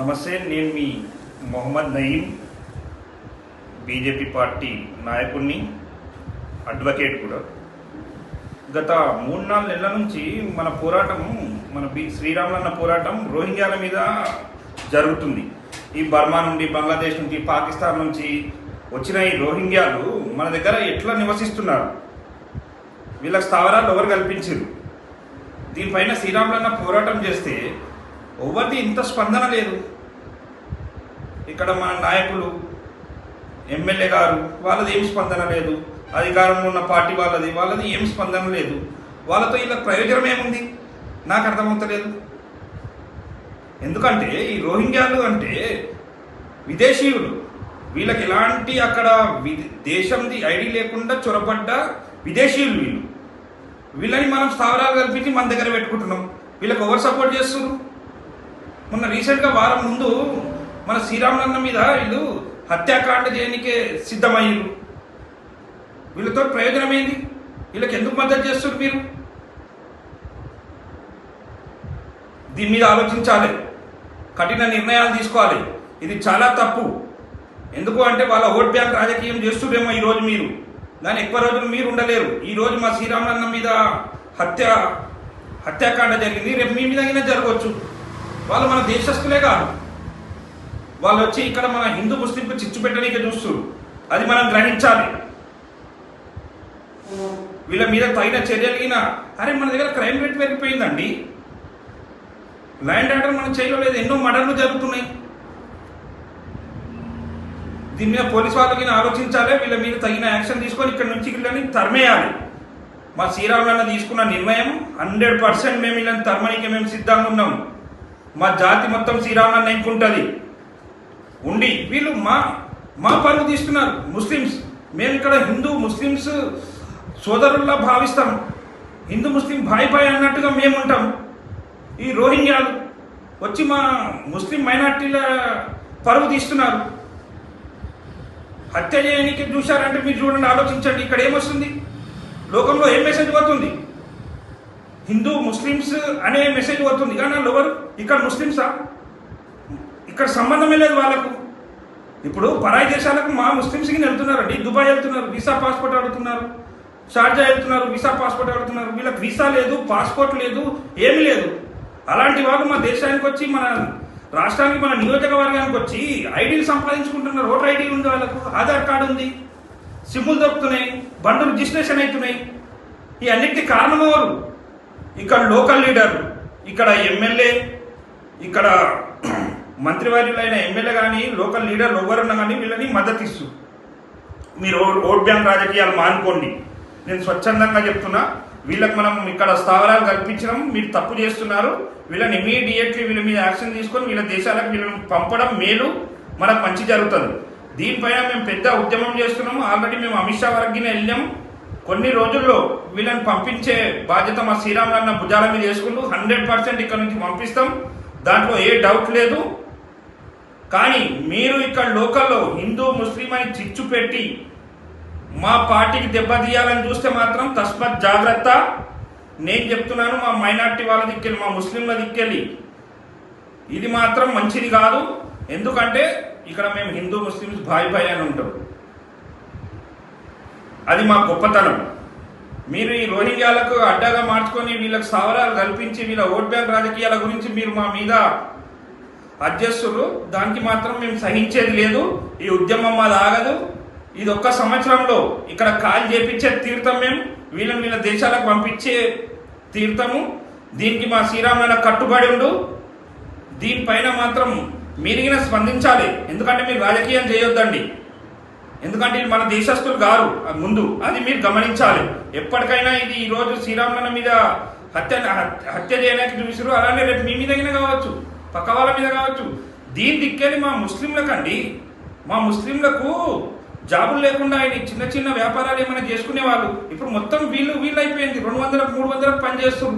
నమస్తే నేను మీ మొహమ్మద్ నయీం బీజేపీ పార్టీ నాయకుడిని అడ్వకేట్ కూడా. గత మూడు నాలుగు నెలల నుంచి మన పోరాటం మన బి శ్రీరాములన్న పోరాటం రోహింగ్యాల మీద జరుగుతుంది. ఈ బర్మా నుండి బంగ్లాదేశ్ నుంచి పాకిస్తాన్ నుంచి వచ్చిన ఈ రోహింగ్యాలు మన దగ్గర ఎట్లా నివసిస్తున్నారు? వీళ్ళకి స్థావరాలు ఎవరు కల్పించారు? దీనిపైన శ్రీరాములన్న పోరాటం చేస్తే ఎవరిది ఇంత స్పందన లేదు. ఇక్కడ మన నాయకులు ఎమ్మెల్యే గారు వాళ్ళది ఏం స్పందన లేదు. అధికారంలో ఉన్న పార్టీ వాళ్ళది వాళ్ళది ఏం స్పందన లేదు. వాళ్ళతో ఇలా ప్రయోజనం ఏముంది? నాకు అర్థమవుతలేదు. ఎందుకంటే ఈ రోహింగ్యాలు అంటే విదేశీయులు. వీళ్ళకి ఎలాంటి అక్కడ వి- దేశంది ఐడి లేకుండా చొరబడ్డ విదేశీయులు వీళ్ళు. వీళ్ళని మనం స్థావరాలు కల్పించి మన దగ్గర పెట్టుకుంటున్నాం. వీళ్ళకి ఎవరు సపోర్ట్ చేస్తున్నారు మొన్న రీసెంట్గా వారం ముందు మన శ్రీరామనన్న మీద వీళ్ళు హత్యాకాండ చేయనికే సిద్ధమయ్యారు. వీళ్ళతో ప్రయోజనం ఏంది వీళ్ళకి ఎందుకు మద్దతు చేస్తున్నారు మీరు? దీని మీద ఆలోచించాలి. కఠిన నిర్ణయాలు తీసుకోవాలి. ఇది చాలా తప్పు. ఎందుకు అంటే వాళ్ళ ఓట్ బ్యాంక్ రాజకీయం చేస్తురేమో ఈరోజు మీరు. దాని ఎక్కువ రోజులు మీరు ఉండలేరు. ఈ రోజు మా శ్రీరామనన్న మీద హత్య హత్యాకాండ జరిగింది. రేపు మీ మీద అయినా జరగవచ్చు. వాళ్ళు మన దేశస్తులే కాదు. వాళ్ళు వచ్చి ఇక్కడ మన హిందూ ముస్లింకు చిచ్చు పెట్టడానికి చూస్తారు. అది మనం గ్రహించాలి. వీళ్ళ మీద తగిన చర్యలు అరే మన దగ్గర క్రైమ్ రేట్ పెరిగిపోయిందండి. ల్యాండ్ ఆర్డర్ మనం చేయలేదు ఎన్నో మర్డర్లు జరుగుతున్నాయి. దీని మీద పోలీస్ వాళ్ళకి ఆలోచించాలి. వీళ్ళ మీద తగిన యాక్షన్ తీసుకొని ఇక్కడ నుంచి వీళ్ళని తరిమేయాలి. మా శ్రీరాములన్న తీసుకున్న నిర్ణయం హండ్రెడ్ పర్సెంట్ మేము వీళ్ళని తరమనికి మేము సిద్ధంగా ఉన్నాం మా జాతి మొత్తం శ్రీరాములన్న నెంకుంటుంది ఉండి వీళ్ళు మా మా పనులు తీస్తున్నారు ముస్లిమ్స్. మేము ఇక్కడ హిందూ ముస్లిమ్స్ సోదరుల్లా భావిస్తాం. హిందూ ముస్లిం భాయ్ భాయ్ అన్నట్టుగా మేము ఉంటాం. ఈ రోహింగ్యాలు వచ్చి మా ముస్లిం మైనార్టీల పరువు తీస్తున్నారు. హత్య చేయడానికి చూశారంటే మీరు చూడండి ఆలోచించండి. ఇక్కడ ఏమొస్తుంది? లోకంలో ఏం మెసేజ్ పోతుంది హిందూ ముస్లిమ్స్ అనే మెసేజ్ పోతుంది కానీ వాళ్ళు ఎవరు ఇక్కడ ముస్లిమ్సా? ఇక్కడ సంబంధమే లేదు వాళ్ళకు. ఇప్పుడు పరాయి దేశాలకు మా ముస్లిమ్స్కి వెళ్తున్నారండి దుబాయ్ వెళ్తున్నారు. వీసా పాస్పోర్ట్ అడుగుతున్నారు. షార్జా వెళ్తున్నారు. వీసా పాస్పోర్ట్ అడుగుతున్నారు. వీళ్ళకి వీసా లేదు పాస్పోర్ట్ లేదు ఏమీ లేదు. అలాంటి వాళ్ళు మా దేశానికి వచ్చి మన రాష్ట్రానికి మన నియోజకవర్గానికి వచ్చి ఐడీలు సంపాదించుకుంటున్నారు. ఓటర్ ఐడీ ఉంది వాళ్ళకు. ఆధార్ కార్డు ఉంది. సిమ్ములు దొరుకుతున్నాయి. బండ్లు రిజిస్ట్రేషన్ అవుతున్నాయి. ఈ అన్నిటికీ కారణం ఎవరు? ఇక్కడ లోకల్ లీడర్ ఇక్కడ ఎమ్మెల్యే ఇక్కడ మంత్రివర్యులైన ఎమ్మెల్యే కానీ లోకల్ లీడర్లు ఎవరున్నా కానీ వీళ్ళని మద్దతు ఇస్తూ మీరు ఓట్ బ్యాంక్ రాజకీయాలు మానుకోండి. నేను స్వచ్ఛందంగా చెప్తున్నా వీళ్ళకి మనం ఇక్కడ స్థావరాలు కల్పించడం మీరు తప్పు చేస్తున్నారు. వీళ్ళని ఇమీడియట్లీ వీళ్ళ మీద యాక్షన్ తీసుకొని వీళ్ళ దేశాలకు వీళ్ళని పంపడం మేలు. మనకు మంచి జరుగుతుంది. దీనిపైన మేము పెద్ద ఉద్యమం చేస్తున్నాము. ఆల్రెడీ మేము అమిత్ షా వరకు వెళ్ళాం కొన్ని రోజుల్లో వీళ్ళని పంపించే బాధ్యత మా శ్రీరామ్ గారిన భుజాల మీద వేసుకుంటూ హండ్రెడ్ పర్సెంట్ ఇక్కడ నుంచి పంపిస్తాం. దాంట్లో ఏ డౌట్ లేదు. కానీ మీరు ఇక్కడ లోకల్లో హిందూ ముస్లిం అని చిచ్చు పెట్టి మా పార్టీకి దెబ్బతీయాలని చూస్తే మాత్రం తస్మత్ జాగ్రత్త. నేను చెప్తున్నాను మా మైనార్టీ వాళ్ళ దిక్కెళ్ళి మా ముస్లింల దిక్కెళ్ళి. ఇది మాత్రం మంచిది కాదు. ఎందుకంటే ఇక్కడ మేము హిందూ ముస్లిమ్స్ భాయ్ భాయ్ అని ఉంటాం. అది మా గొప్పతనం. మీరు ఈ రోహింగ్యాలకు అడ్డగా మార్చుకొని వీళ్ళకి స్థావరాలు కల్పించి వీళ్ళ ఓట్ బ్యాంక్ రాజకీయాల గురించి మీరు మా మీద అధ్యక్షులు దానికి మాత్రం మేము సహించేది లేదు. ఈ ఉద్యమం మాది ఆగదు. ఇది ఒక్క సంవత్సరంలో ఇక్కడ కాల్ చేపించే తీర్థం మేము వీళ్ళని వీళ్ళ దేశాలకు పంపించే తీర్థము. దీనికి మా శ్రీరాముల కట్టుబడి ఉండు. దీనిపైన మాత్రం మీరిగిన స్పందించాలి. ఎందుకంటే మీరు రాజకీయం చేయొద్దండి. ఎందుకంటే ఇది మన దేశస్తులు గారు అది ముందు. అది మీరు గమనించాలి. ఎప్పటికైనా ఇది ఈ రోజు శ్రీరాముల మీద హత్య హత్య చేయడానికి చూసారు అలానే రేపు మీ మీద కావచ్చు పక్క వాళ్ళ మీద కావచ్చు. దీని దిక్కేది మా ముస్లింలకండి. మా ముస్లింలకు జాబులు లేకుండా ఆయన చిన్న చిన్న వ్యాపారాలు ఏమైనా చేసుకునే వాళ్ళు ఇప్పుడు మొత్తం వీళ్ళు వీళ్ళు అయిపోయింది. రెండు వందలకు మూడు వందలకు పని చేస్తున్నారు.